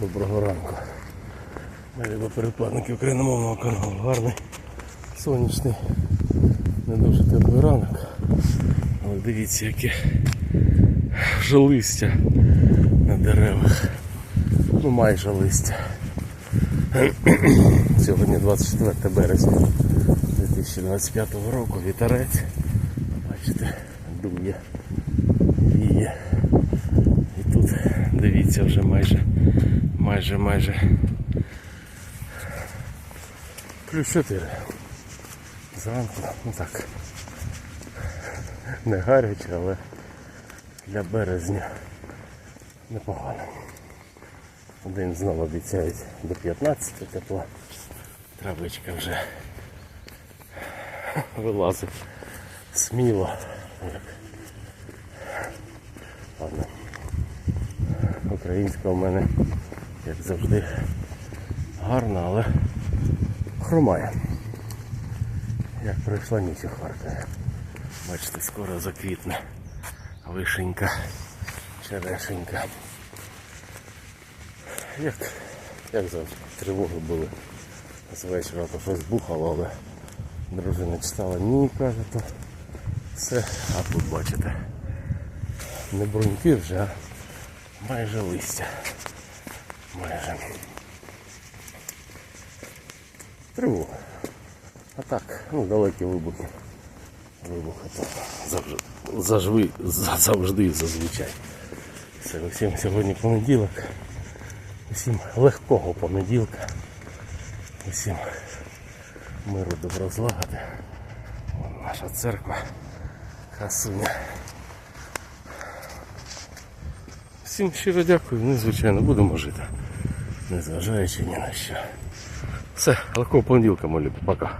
Доброго ранку. Любі україномовного каналу. Гарний сонячний, не дуже теплий ранок. Але дивіться, яке вже листя на деревах. Ну майже листя. Сьогодні 24 березня 2025 року. Вітерець. Бачите, дує. Дивіться вже майже майже майже плюс 4. Зранку, ну так. Не гаряче, але для березня непогано. День знову обіцяють до 15 тепла. Травичка вже вилазить сміло. Як Ладно. Українська у мене, як завжди, гарна, але хромає. Як пройшла ніч у Харкові. Бачите, скоро заквітне вишенька, черешенька. Як, як завжди, тривоги були з вечора, то щось бухало, але дружина читала ні, каже, то все. А тут бачите, не бруньки вже, а майже листя. Майже. Тривога. А так, ну далекі вибухи. Вибухи то завжди, завжди, завжди зазвичай. Все, усім сьогодні понеділок. Усім легкого понеділка. Усім миру добро злагоди. Вон наша церква. Красуня. Всім щиро дякую, ну, звичайно, будемо жити. Незважаючи ні на що. Все, легкого понеділка, молі, пока.